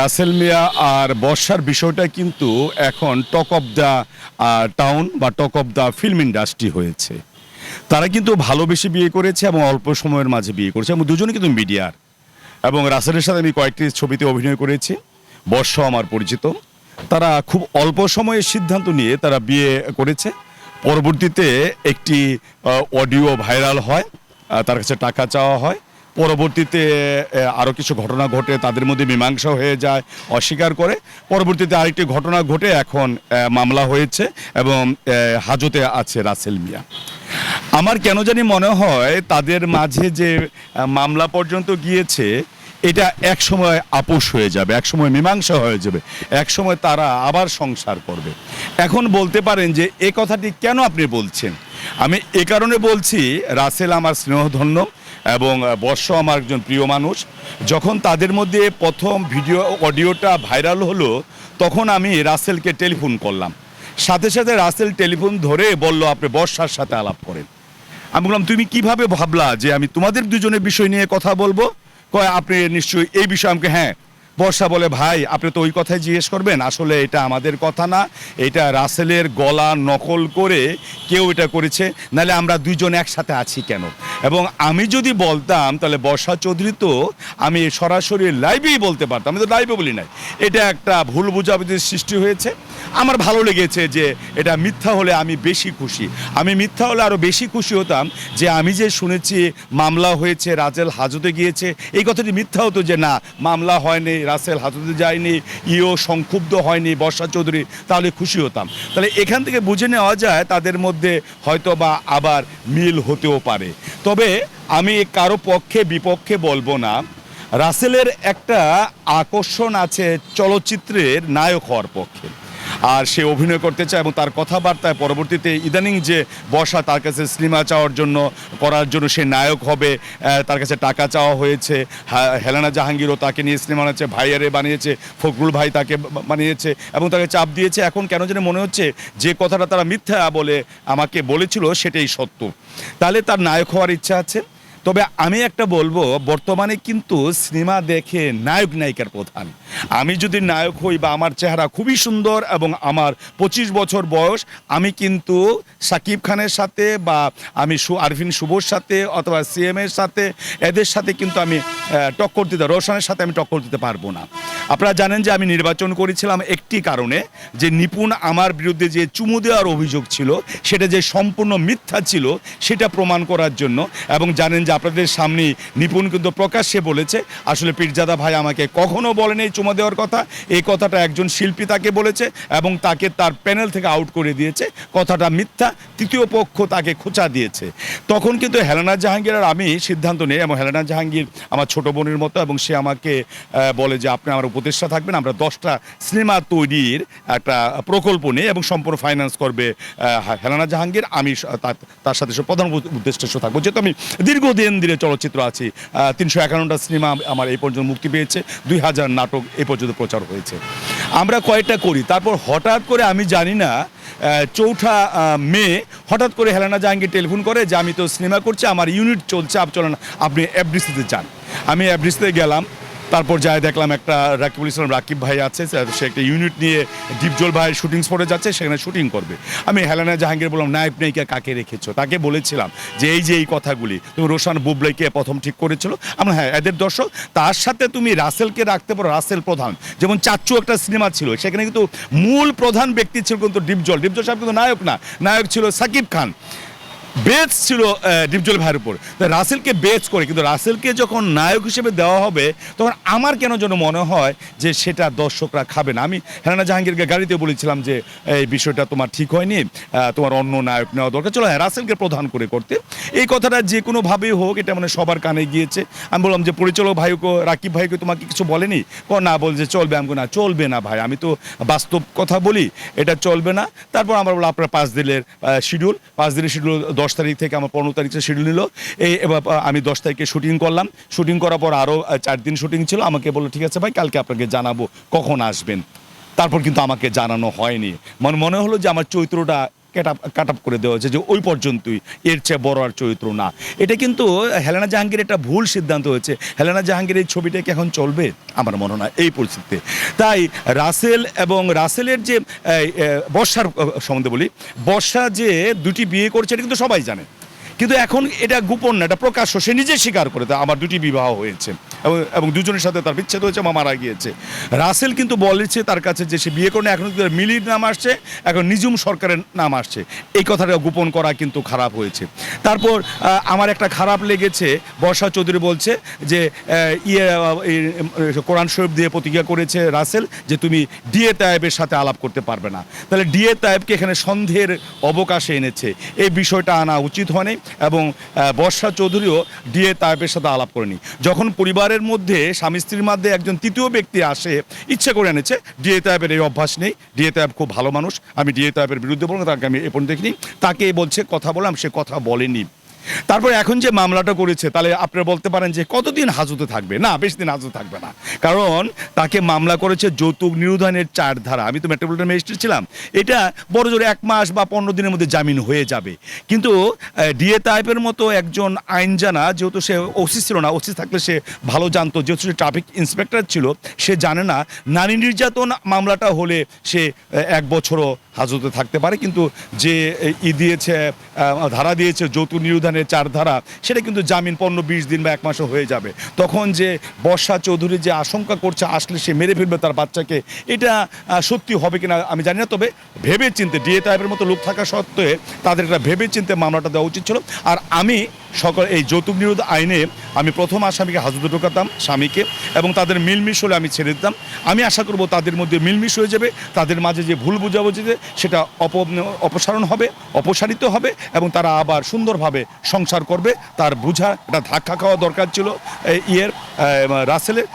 রাসেল মিয়া আর বর্ষার বিষয়টা কিন্তু এখন টক অফ দ্য টাউন বা talk of the film industry হয়েছে। তারা কিন্তু ভালোবেসে বিয়ে করেছে এবং অল্প সময়ের মাঝে বিয়ে করেছে এবং দুজনে কিন্তু মিডিয়ার। এবং রাসেলের সাথে আমি কয়েকটি ছবিতে অভিনয় করেছি বর্ষ আমার পরিচিত। তারা খুব অল্প সময়ে সিদ্ধান্ত নিয়ে তারা বিয়ে করেছে। পরবর্তীতে একটি অডিও ভাইরাল হয় তার কাছে টাকা চাওয়া হয়। পরবর্তীতে আরও কিছু ঘটনা ঘটে, তাদের মধ্যে মীমাংসা হয়ে যায়, অস্বীকার করে। পরবর্তীতে আরেকটি ঘটনা ঘটে এখন মামলা হয়েছে এবং হাজতে আছে রাসেল মিয়া। আমার কেন জানি মনে হয় তাদের মাঝে যে মামলা পর্যন্ত গিয়েছে, এটা এক সময় আপোষ হয়ে যাবে এক সময় মীমাংসা হয়ে যাবে এক সময় তারা আবার সংসার করবে। এখন বলতে পারেন যে, এ কথাটি কেন আপনি বলছেন? আমি এ কারণে বলছি, রাসেল আমার স্নেহধন্য এবং বর্ষ আমার একজন প্রিয় মানুষ। যখন তাদের মধ্যে প্রথম ভিডিও, অডিওটা ভাইরাল হলো, তখন আমি রাসেলকে টেলিফোন করলাম। সাথে সাথে রাসেল টেলিফোন ধরে বলল, আপনি বর্ষার সাথে আলাপ করেন। আমি বললাম, তুমি কীভাবে ভাবলা যে আমি তোমাদের দুজনের বিষয় নিয়ে কথা বলব? কয়, আপনি নিশ্চয়ই এই বিষয়ে আমাকে হ্যাঁ বর্ষা বলে, ভাই, আপনি তো ওই কথাই জিজ্ঞেস করবেন। আসলে এটা আমাদের কথা না। এটা রাসেলের গলা নকল করে কেউ এটা করেছে। নাহলে আমরা দুইজন একসাথে আছি কেন? এবং আমি যদি বলতাম, তাহলে বর্ষা চৌধুরী তো আমি সরাসরি লাইভেই বলতে পারতাম। আমি তো লাইভে বলি নাই। এটা একটা ভুল বুঝাবুঝির সৃষ্টি হয়েছে। আমার ভালো লেগেছে যে এটা মিথ্যা হলে আমি বেশি খুশি। আমি মিথ্যা হলে আরও বেশি খুশি হতাম যে আমি যে শুনেছি, মামলা হয়েছে, রাজেল হাজতে গিয়েছে। এই কথাটি মিথ্যা হতো যে, না, মামলা হয়নি রাসেল হাতুতে যায়নি, ইও সংক্ষুব্ধ হয়নি, বর্ষা চৌধুরী, তাহলে খুশি হতাম। তাহলে এখান থেকে বুঝে নেওয়া যায় তাদের মধ্যে হয়তো বা আবার মিল হতেও পারে। তবে আমি কারও পক্ষে, বিপক্ষে বলব না। রাসেলের একটা আকর্ষণ আছে চলচ্চিত্রের নায়ক হওয়ার পক্ষে। আর সে অভিনয় করতে চায় এবং তার কথাবার্তায় পরবর্তীতে ইদানিং যে বসা তার কাছে সিনেমা চাওয়ার জন্য করার জন্য সে নায়ক হবে তার কাছে টাকা চাওয়া হয়েছে হেলানা জাহাঙ্গীরও তাকে নিয়ে সিনেমা বানাচ্ছে, ভাইয়ারে বানিয়েছে, ফখরুল ভাই তাকে বানিয়েছে এবং তাকে চাপ দিয়েছে। এখন কেন যেন মনে হচ্ছে যে কথাটা তারা মিথ্যা বলে আমাকে বলেছিল সেটাই সত্য। তাহলে তার নায়ক হওয়ার ইচ্ছা আছে। তবে আমি একটা বলব, বর্তমানে কিন্তু সিনেমা দেখে নায়ক, নায়িকার প্রধান। আমি যদি নায়ক হই বা আমার চেহারা খুবই সুন্দর এবং আমার পঁচিশ বছর বয়স, আমি কিন্তু সাকিব খানের সাথে বা আমি সু- আরফিন শুভর সাথে অথবা সিএম এর সাথে, এদের সাথে কিন্তু আমি টক্কর দিতে, রোশনের সাথে আমি টক্কর দিতে পারব না। আপনারা জানেন যে আমি নির্বাচন করেছিলাম একটি কারণে, যে নিপুণ আমার বিরুদ্ধে যে চুমু দেওয়ার অভিযোগ ছিল, সেটা যে সম্পূর্ণ মিথ্যা ছিল, সেটা প্রমাণ করার জন্য এবং জানেন যে আপনাদের সামনে নিপুণ কিন্তু প্রকাশ্যে বলেছে, আসলে পীরজাদা ভাই আমাকে কখনো বলেনি চুমা দেওয়ার কথা। এই কথাটা একজন শিল্পী তাকে বলেছে এবং তাকে তার প্যানেল থেকে আউট করে দিয়েছে। কথাটা মিথ্যা, তৃতীয় পক্ষ তাকে খোঁচা দিয়েছে। তখন কিন্তু হেলানা জাহাঙ্গীর আর আমি সিদ্ধান্ত নিই এবং হেলানা জাহাঙ্গীর আমার ছোট বোনের মতো এবং সে আমাকে বলে যে আপনি আমার উপদেষ্টা থাকবেন, আমরা দশটা সিনেমা তৈরির একটা প্রকল্প নিই এবং সম্পূর্ণ ফাইন্যান্স করবে হেলানা জাহাঙ্গীর। আমি তার- সাথে প্রধান উদ্দেশ্য থাকব। যেহেতু আমি ধরে চলচ্চিত্র আছে। তিনশো একান্নটা সিনেমা আমার এই পর্যন্ত মুক্তি পেয়েছে। দুই হাজার নাটক এ পর্যন্ত প্রচার হয়েছে। আমরা কয়েকটা করি। তারপর হঠাৎ করে আমি জানি না চৌঠা মে, হঠাৎ করে হেলানা জাহাঙ্গীর টেলিফোন করে যে, আমি তো সিনেমা করছি, আমার ইউনিট চলছে, আপ চলেন, আপনি এফডিসিতে যান। আমি এফডিসিতে গেলাম। তারপর যাই দেখলাম একটা রাকিবুল ইসলাম, রাকিব ভাই আছে, সে- একটা ইউনিট নিয়ে দীপজল ভাইয়ের শুটিং স্পটে যাচ্ছে, সেখানে শুটিং করবে। আমি হেলানা জাহাঙ্গীর বললাম, নায়ক নায়িকা কাকে রেখেছো? তাকে বলেছিলাম যে, এই যে এই কথাগুলি, তুমি রোশান বুবলাইকে প্রথম ঠিক করেছিল। আমরা হ্যাঁ এদের দর্শক, তার সাথে তুমি রাসেলকে রাখতে পারো, রাসেল প্রধান। যেমন চাচ্চু একটা সিনেমা ছিল, সেখানে কিন্তু মূল প্রধান ব্যক্তি ছিল কিন্তু ডিপজল ডিপজল সাহেব কিন্তু নায়ক না, নায়ক ছিল সাকিব খান। বেচ ছিল ডিপজল ভাইয়ের উপর। রাসেলকে বেচ করে, কিন্তু রাসেলকে যখন নায়ক হিসেবে দেওয়া হবে, তখন আমার কেন যেন মনে হয় যে সেটা দর্শকরা খাবে না। আমি হেরানা জাহাঙ্গীরকে গাড়িতে বলেছিলাম যে, এই বিষয়টা তোমার ঠিক হয়নি তোমার অন্য নায়ক নেওয়া দরকার। চলো হ্যাঁ রাসেলকে প্রধান করে করতে। এই কথাটা যে কোনোভাবেই হোক, এটা মানে সবার কানে গিয়েছে। আমি বললাম যে, পরিচালক ভাইকে, রাকিব ভাইকে তোমাকে কিছু বলেনি? ক, না বলছে চলবে। আমি না, চলবে না ভাই, আমি তো বাস্তব কথা বলি, এটা চলবে না। তারপর আমরা বললাম, আপনার পাঁচ দিনের শিডিউল পাঁচ দিনের শিডিউল দশ তারিখ থেকে আমার পনেরো তারিখে শিডিউল নিল। এই এবার আমি দশ তারিখে শুটিং করলাম। শুটিং করার পর আরও চার দিন শুটিং ছিল। আমাকে বলল, ঠিক আছে ভাই, কালকে আপনাকে জানাব কখন আসবেন। তারপর কিন্তু আমাকে জানানো হয়নি। মানে মনে হলো যে আমার চরিত্রটা কাট আপ করে দেওয়া হয়েছে যে ওই পর্যন্তই, এর চেয়ে বড় আর চরিত্র না। এটা কিন্তু হেলেনা জাহাঙ্গীর একটা ভুল সিদ্ধান্ত হয়েছে। হেলেনা জাহাঙ্গীর এই ছবিটা কি এখন চলবে? আমার মনে হয় এই পরিস্থিতিতে। তাই রাসেল এবং রাসেলের যে বর্ষার সম্বন্ধে বলি, বর্ষা যে দুটি বিয়ে করেছে, এটা কিন্তু সবাই জানে। কিন্তু এখন এটা গোপন না, এটা প্রকাশ্য। সে নিজে স্বীকার করে আমার দুটি বিবাহ হয়েছে। এবং- এবং দুজনের সাথে তার বিচ্ছেদ হয়েছে বা মারা গিয়েছে। রাসেল কিন্তু বলেছে তার কাছে যে সে বিয়ে করে এখন মিলির নাম আসছে, এখন নিজুম সরকারের নাম আসছে। এই কথাটা গোপন করা কিন্তু খারাপ হয়েছে। তারপর আমার একটা খারাপ লেগেছে, বর্ষা চৌধুরী বলছে যে ইয়ে কোরআন শরীফ দিয়ে প্রতিজ্ঞা করেছে রাসেল যে তুমি ডিএ তায়েবের সাথে আলাপ করতে পারবে না। তাহলে ডিএ তায়েবকে এখানে সন্দেহের অবকাশে এনেছে। এই বিষয়টা আনা উচিত হয়নি। এবং বর্ষা চৌধুরীও ডিএ তায়েবের সাথে আলাপ করেনি। যখন পরিবারের মধ্যে স্বামী স্ত্রীর মধ্যে একজন তৃতীয় ব্যক্তি আসে, ইচ্ছে করে এনেছে, ডিএ তায়েবের এই অভ্যাস নেই, ডিএ তায়েব খুব ভালো মানুষ, আমি ডিএ তায়েবের বিরুদ্ধে বলব তাকে আমি এ পর্যন্ত দেখিনি। তাকে বলছে, কথা বললাম সে কথা বলেনি। তারপর এখন যে মামলাটা করেছে, তাহলে আপনারা বলতে পারেন যে কতদিন হাজতে থাকবে? না, বেশি দিন হাজতে থাকবে না। কারণ তাকে মামলা করেছে যৌতুক নিরোধনের চার ধারা। আমি তো মেট্রোপলিটন ম্যাজিস্ট্রেট ছিলাম। এটা বড় জোরে এক মাস বা পনেরো দিনের মধ্যে জামিন হয়ে যাবে। কিন্তু ডিএ টাইপের মতো একজন আইন জানা যেহেতু সে ওসি ছিল না ওসি থাকলে সে ভালো জানতো, যেহেতু সে ট্রাফিক ইন্সপেক্টর ছিল, সে জানে না নারী নির্যাতন মামলাটা হলে সে এক বছরও হাজতে থাকতে পারে। কিন্তু যে ই দিয়েছে ধারা দিয়েছে যৌতুক নিরোধনের চার ধারা সেটা কিন্তু জামিন পণ্য বিশ দিন বা এক মাসও হয়ে যাবে। তখন যে বর্ষা চৌধুরী যে আশঙ্কা করছে, আসলে সে মেরে ফেলবে তার বাচ্চাকে, এটা সত্যি হবে কিনা আমি জানি না, তবে ভেবে চিনতে ডিএ টাইপের মতো লোক থাকা সত্ত্বে তাদের এটা ভেবে চিনতে মামলাটা দেওয়া উচিত ছিল। আর আমি সকল এই যৌতুক নিরোধ আইনে আমি প্রথম আসামিকে হাজতে ঢোকাতাম স্বামীকে এবং তাদের মিলমিশ হলে আমি ছেড়ে দিতাম। আমি আশা করব তাদের মধ্যে মিলমিশ হয়ে যাবে, তাদের মাঝে যে ভুল বুঝাবুঝিতে সেটা অপ অপসারণ হবে, অপসারিত হবে এবং তারা আবার সুন্দরভাবে সংসার করবে। তার বুঝা একটা ধাক্কা খাওয়া দরকার ছিল। ইয়ের রাসেলের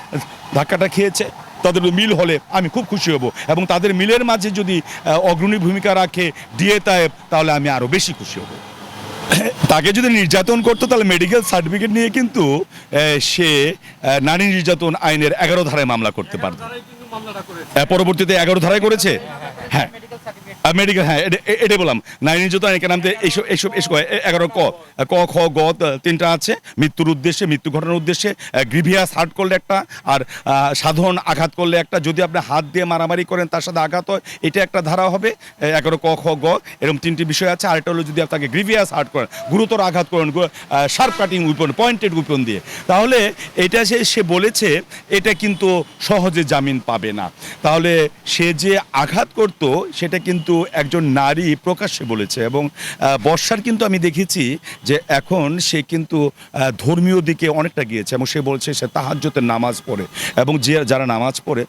ধাক্কাটা খেয়েছে। তাদের মিল হলে আমি খুব খুশি হব এবং তাদের মিলের মাঝে যদি অগ্রণী ভূমিকা রাখে ডিএ তায়েব তাহলে আমি আরও বেশি খুশি হব। তাকে যদি নির্যাতন করতো তাহলে মেডিকেল সার্টিফিকেট নিয়ে কিন্তু সে নারী নির্যাতন আইনের এগারো ধারায় মামলা করতে পারত। পরবর্তীতে এগারো ধারায় করেছে? হ্যাঁ। মেডিকেল হ্যাঁ এটা- বললাম। নারী নির্যাতন আইনের নামতে এইসব এইসব এসব এগারো ক ক, খ, গ তিনটা আছে। মৃত্যুর উদ্দেশ্যে, মৃত্যু ঘটানোর উদ্দেশ্যে গ্রিভিয়াস হার্ট করলে একটা, আর সাধারণ আঘাত করলে একটা। যদি আপনি হাত দিয়ে মারামারি করেন, তার সাথে আঘাত হয়, এটা একটা ধারা হবে। এগারো ক, খ, গ, এরকম তিনটি বিষয় আছে। আরেকটা হলো যদি আপনাকে গ্রিভিয়াস হার্ট করেন, গুরুতর আঘাত করেন sharp cutting weapon pointed weapon দিয়ে, তাহলে এটা সে সে বলেছে, এটা কিন্তু সহজে জামিন পাবে না। তাহলে সে যে আঘাত করত, সেটা কিন্তু একজন নারী প্রকাশ্যে বলেছে এবং বর্ষার কিন্তু আমি দেখেছি যে এখন সে কিন্তু ধর্মীয় দিকে অনেকটা গিয়েছে এবং সে বলছে সে তাহাজ্যতের নামাজ পড়ে এবং যে যারা নামাজ পড়ে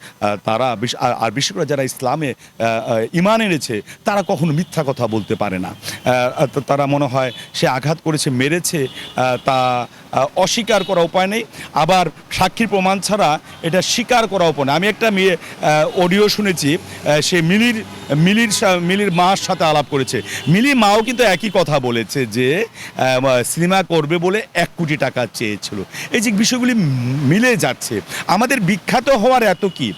তারা আর- বিশেষ করে যারা ইসলামে ইমান এনেছে, তারা কখনো মিথ্যা কথা বলতে পারে না। তারা মনে হয় সে আঘাত করেছে, মেরেছে তা অস্বীকার করা উপায় নেই। আবার সাক্ষীর প্রমাণ ছাড়া এটা স্বীকার করা উপায় নেই। আমি একটা মেয়ে অডিও শুনেছি সে মিলির মিলির মিলির মার সাথে আলাপ করেছে। মিলি মাও কিন্তু একই কথা বলেছে যে সিনেমা করবে বলে এক কোটি টাকা চেয়েছিল। এই যে বিষয়গুলি মিলে যাচ্ছে। আমাদের বিখ্যাত হওয়ার এত কি?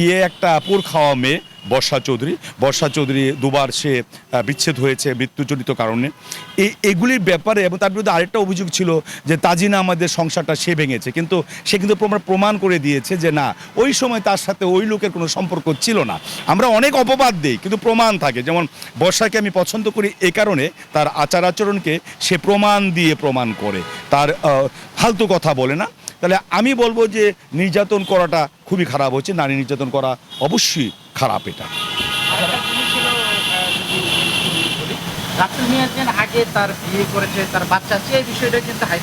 ইয়ে একটা পুর খাওয়া মেয়ে বর্ষা চৌধুরী। বর্ষা চৌধুরী দুবার সে বিচ্ছেদ হয়েছে মৃত্যুজনিত কারণে। এই এগুলির ব্যাপারে এবং তার বিরুদ্ধে আরেকটা অভিযোগ ছিল যে তাজিনা আমাদের সংসারটা সে ভেঙেছে। কিন্তু সে কিন্তু প্রমাণ- করে দিয়েছে যে না, ওই সময় তার সাথে ওই লোকের কোনো সম্পর্ক ছিল না। আমরা অনেক অপবাদ দিই, কিন্তু প্রমাণ থাকে। যেমন বর্ষাকে আমি পছন্দ করি এ কারণে তার আচার আচরণকে সে প্রমাণ দিয়ে প্রমাণ করে। তার ফালতু কথা বলে না। তাহলে আমি বলব যে নির্যাতন করাটা খুবই খারাপ হচ্ছে। নারী নির্যাতন করা অবশ্যই খারাপ এটা। আগে তার বিয়ে করেছে, তার বাচ্চা আছে, এই বিষয়টা কিন্তু করেছে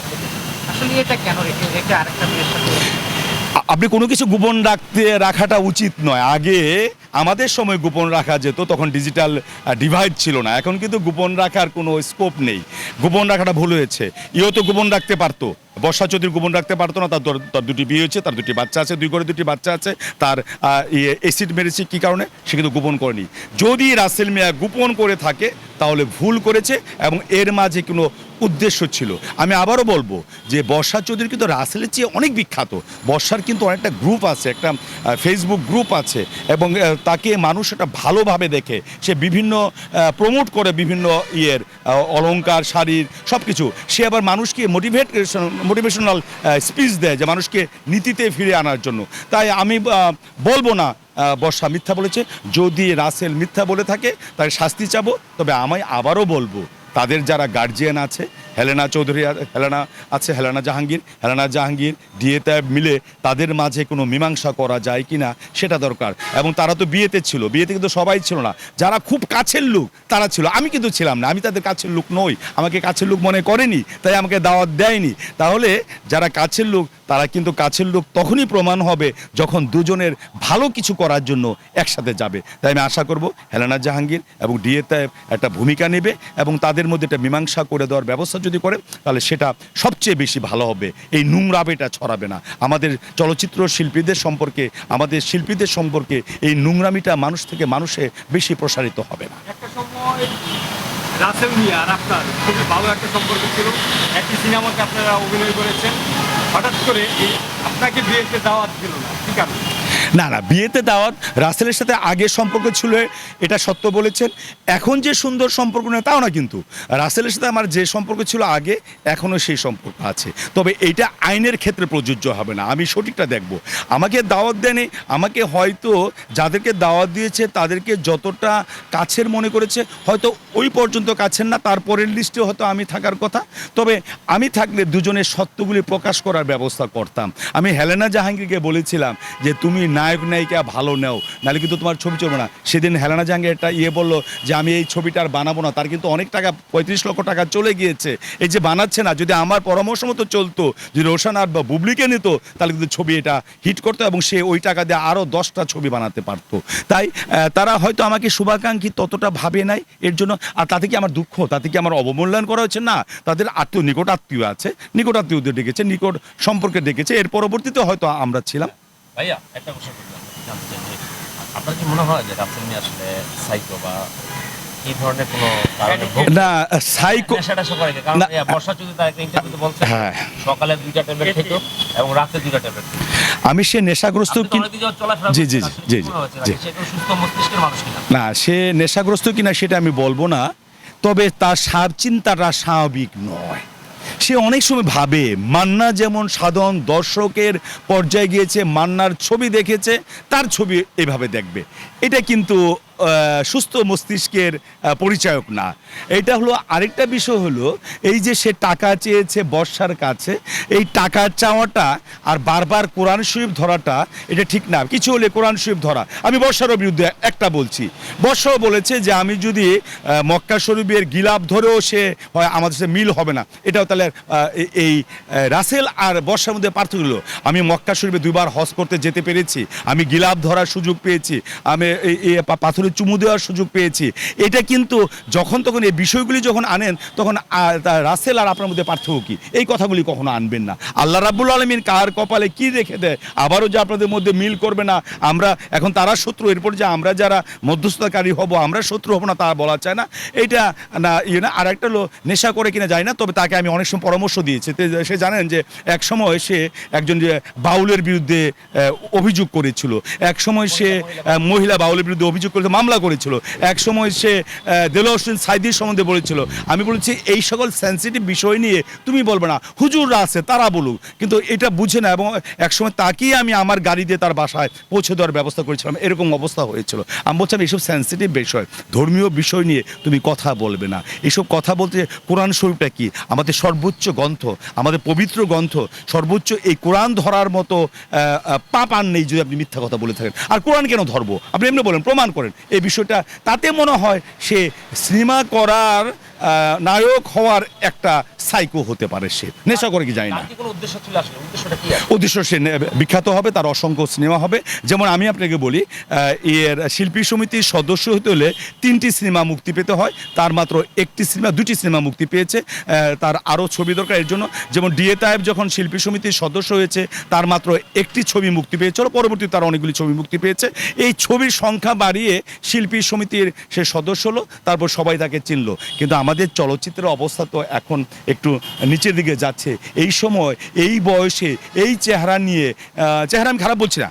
আসলে এটা কেন রেখে রেখে আরেকটা মেয়ের সাথে? আপনি কোনো কিছু গোপন রাখতে, রাখাটা উচিত নয়। আগে আমাদের সময় গোপন রাখা যেত, তখন ডিজিটাল ডিভাইড ছিল না। এখন কিন্তু গোপন রাখার কোনো স্কোপ নেই। গোপন রাখাটা ভুল হয়েছে। ইও তো গোপন রাখতে পারতো। বর্ষা চৌধুরী গোপন রাখতে পারতো না, তার তার দুটি বিয়ে হয়েছে, তার দুটি বাচ্চা আছে, দুই করে দুটি বাচ্চা আছে, তার ইয়ে এসিড মেরেছে কী কারণে? সে কিন্তু গোপন করেনি। যদি রাসেল মিয়া গোপন করে থাকে, তাহলে ভুল করেছে এবং এর মাঝে কোনো উদ্দেশ্য ছিল। আমি আবারও বলব যে বর্ষা চৌধুরী কিন্তু রাসেলের চেয়ে অনেক বিখ্যাত। বর্ষার কিন্তু অনেকটা গ্রুপ আছে একটা ফেসবুক গ্রুপ আছে এবং তাকে মানুষ একটা ভালোভাবে দেখে। সে বিভিন্ন প্রমোট করে বিভিন্ন ইয়ের আহ, অলংকার শাড়ির সব কিছু সে আবার মানুষকে মোটিভেট মোটিভেশনাল স্পিচ দেয় যে মানুষকে নীতিতে ফিরে আনার জন্য। তাই আমি বলব না বর্ষা মিথ্যা বলেছে। যদি রাসেল মিথ্যা বলে থাকে তার শাস্তি চাবো। তবে আমায় আবারও বলব তাদের যারা গার্জিয়ান আছে, হেলেনা চৌধুরী হেলেনা আছে, হেলেনা জাহাঙ্গীর হেলেনা জাহাঙ্গীর ডিএতে মিলে তাদের মাঝে কোনো মীমাংসা করা যায় কি না সেটা দরকার। এবং তারা তো বিয়েতে ছিল, বিয়েতে কিন্তু সবাই ছিল না। যারা খুব কাছের লোক, তারা ছিল। আমি কিন্তু ছিলাম না, আমি তাদের কাছের লোক নই। আমাকে কাছের লোক মনে করেনি, তাই আমাকে দাওয়াত দেয়নি। তাহলে যারা কাছের লোক তারা কিন্তু কাছের লোক তখনই প্রমাণ হবে যখন দুজনের ভালো কিছু করার জন্য একসাথে যাবে। তাই আমি আশা করব হেলানা জাহাঙ্গীর এবং ডিএতে একটা ভূমিকা নেবে এবং তাদের মধ্যে একটা মীমাংসা করে দেওয়ার ব্যবস্থা যদি করে, তাহলে সেটা সবচেয়ে বেশি ভালো হবে। এই নোংরাবেটা ছড়াবে না। আমাদের চলচ্চিত্র শিল্পীদের সম্পর্কে, আমাদের শিল্পীদের সম্পর্কে এই নোংরামিটা মানুষ থেকে মানুষে বেশি প্রসারিত হবে না। একটা রাসেল মিয়া আর আপনার খুবই ভালো একটা সম্পর্ক ছিল। একই সিনেমাতে আপনারা অভিনয় করেছেন। হঠাৎ করে আপনাকে বিয়েতে দাওয়াত দিল। না ঠিক আছে না না, বিয়েতে দাওয়াত রাসেলের সাথে আগে সম্পর্ক ছিল, এটা সত্য বলেছেন। এখন যে সুন্দর সম্পর্ক নেই তাও না কিন্তু। রাসেলের সাথে আমার যে সম্পর্ক ছিল আগে, এখনও সেই সম্পর্ক আছে। তবে এইটা আইনের ক্ষেত্রে প্রযোজ্য হবে না, আমি সঠিকটা দেখব। আমাকে দাওয়াত দেয়নি, আমাকে হয়তো যাদেরকে দাওয়াত দিয়েছে, তাদেরকে যতটা কাছের মনে করেছে, হয়তো ওই পর্যন্ত কাছের না তারপরের লিস্টে হয়তো আমি থাকার কথা। তবে আমি থাকলে দুজনের সত্যগুলি প্রকাশ করার ব্যবস্থা করতাম। আমি হেলেনা জাহাঙ্গীরকে বলেছিলাম যে, তুমি নায়ক, নায়িকা ভালো নেও, নাহলে কিন্তু তোমার ছবি চলবে না। সেদিন হেলানা জাহাঙ্গীর একটা ইয়ে বলল যে, আমি এই ছবিটা আর বানাবো না। তার কিন্তু অনেক টাকা, পঁয়ত্রিশ লক্ষ টাকা চলে গিয়েছে। এই যে বানাচ্ছে না, যদি আমার পরামর্শ মতো চলতো, যদি রোশন আর বা বুবলিকে নিত, তাহলে কিন্তু ছবি এটা হিট করতো এবং সে ওই টাকা দিয়ে আরও দশটা ছবি বানাতে পারতো। তাই তারা হয়তো আমাকে শুভাকাঙ্ক্ষী ততটা ভাবে নাই, এর জন্য, আর তাতে কি আমার দুঃখ? তাতে কি আমার অবমূল্যায়ন করা হচ্ছে না, তাদের আত্মীয়, নিকট আত্মীয় আছে, নিকট আত্মীয়দের ডেকেছে, নিকট সম্পর্কে ডেকেছে। এর পরবর্তীতে হয়তো আমরা ছিলাম। ভাইয়া একটা কোশ্চেন জানতে চাই যে আপনার কি মনে হয় যে মিয়া আসলে সাইকো বা এই ধরনের কোনো কারণে না সাইকো নেশাটা সে কারণ বর্ষা চৌধুরী তার একটা ইন্টারভিউতে বলছে হ্যাঁ। সকালে দুইটা ট্যাবলেট খেতো এবং রাতে দুইটা ট্যাবলেট আমি সে নেশাগ্রস্ত জি, জি, জি, জি, না সে নেশাগ্রস্ত কিনা সেটা আমি বলব না তবে তার সাব চিন্তাটা স্বাভাবিক নয়। সে অনেক সময় ভাবে, মান্না যেমন সাধারণ দর্শকের পর্যায়ে গিয়েছে, মান্নার ছবি দেখেছে, তার ছবি এভাবে দেখবে। এটা কিন্তু সুস্থ মস্তিষ্কের পরিচায়ক না। এটা হলো আরেকটা বিষয় হলো, এই যে সে টাকা চেয়েছে বর্ষার কাছে, এই টাকা চাওয়াটা আর বারবার কোরআন শরীফ ধরাটা, এটা ঠিক না। কিছু হলে কোরআন শরীফ ধরা। আমি বর্ষারও বিরুদ্ধে একটা বলছি। বর্ষাও বলেছে যে আমি যদি মক্কা শরীফের গিলাপ ধরেও সে হয়, আমাদের সাথে মিল হবে না। এটাও তাহলে এই- রাসেল আর বর্ষার মধ্যে পার্থক্য হলো, আমি মক্কা শরীফে দুইবার হজ করতে যেতে পেরেছি, আমি গিলাপ ধরার সুযোগ পেয়েছি, আমি এই- পাথরে চুমু দেওয়ার সুযোগ পেয়েছি। এটা কিন্তু যখন তখন এই বিষয়গুলি যখন আনেন, তখন রাসেল আর আপনার মধ্যে পার্থক্য কি? এই কথাগুলি কখনো আনবেন না। আল্লাহ রাব্বুল আলমিন কার কপালে কি রেখে দেয়, আবারও যে আপনাদের মধ্যে মিল করবে না, আমরা এখন তারা শত্রু, এরপর যে আমরা যারা মধ্যস্থতাকারী হব, আমরা শত্রু হব না তা বলা চায় না। এটা না ইয়ে না আর একটা হলো নেশা করে কিনা যায় না, তবে তাকে আমি অনেক সময় পরামর্শ দিয়েছি। সে জানেন যে এক সময় সে একজন যে বাউলের বিরুদ্ধে অভিযোগ করেছিল, এক সময় সে মহিলা বাউলের বিরুদ্ধে অভিযোগ করেছে মামলা করেছিল। এক সময় সে দেলো হোসেন সাইদির সম্বন্ধে বলেছিল। আমি বলেছি, এই সকল সেন্সিটিভ বিষয় নিয়ে তুমি বলবে না। হুজুররা আছে, তারা বলুক। কিন্তু এটা বুঝে না এবং একসময় তাকেই আমি আমার গাড়ি দিয়ে তার বাসায় পৌঁছে দেওয়ার ব্যবস্থা করেছিলাম। এরকম অবস্থা হয়েছিল। আমি বলছিলাম এইসব সেন্সিটিভ বিষয়, ধর্মীয় বিষয় নিয়ে তুমি কথা বলবে না। এসব কথা বলতে কোরআন শরীফটা কি? আমাদের সর্বোচ্চ গ্রন্থ, আমাদের পবিত্র গ্রন্থ, সর্বোচ্চ এই কোরআন ধরার মতো পাপ আর নেই যদি আপনি মিথ্যা কথা বলে থাকেন। আর কোরআন কেন ধরবো? আপনি এমনি বলেন, প্রমাণ করেন। এই বিষয়টা। তাতে মনে হয় সে সিনেমা করার নায়ক হওয়ার একটা সাইকো হতে পারে সে। নেশা করে কি জানি না। উদ্দেশ্য সে বিখ্যাত হবে তার অসংখ্য সিনেমা হবে। যেমন আমি আপনাকে বলি এর শিল্পী সমিতির সদস্য হতে হলে তিনটি সিনেমা মুক্তি পেতে হয়। তার মাত্র একটি সিনেমা দুটি সিনেমা মুক্তি পেয়েছে। তার আরও ছবি দরকার এর জন্য। যেমন ডিএ তায়েব যখন শিল্পী সমিতির সদস্য হয়েছে তার মাত্র একটি ছবি মুক্তি পেয়েছিল পরবর্তীতে তার অনেকগুলি ছবি মুক্তি পেয়েছে। এই ছবির সংখ্যা বাড়িয়ে শিল্পী সমিতির সে সদস্য হলো, তারপর সবাই তাকে চিনলো। কিন্তু আমাদের চলচ্চিত্রের অবস্থা তো এখন একটু নিচের দিকে যাচ্ছে। এই সময়, এই বয়সে, এই চেহারা নিয়ে চেহারা আমি খারাপ বলছি না,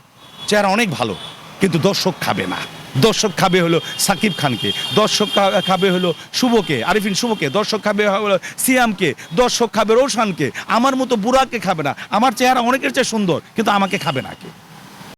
চেহারা অনেক ভালো, কিন্তু দর্শক খাবে না। দর্শক খাবে হলো সাকিব খানকে, দর্শক খাবে হলো শুভকে, আরিফিন শুভকে, দর্শক খাবে হলো সিয়ামকে, দর্শক খাবে রোশানকে, আমার মতো বুড়াকে খাবে না। আমার চেহারা অনেকের চেয়ে সুন্দর, কিন্তু আমাকে খাবে না কেউ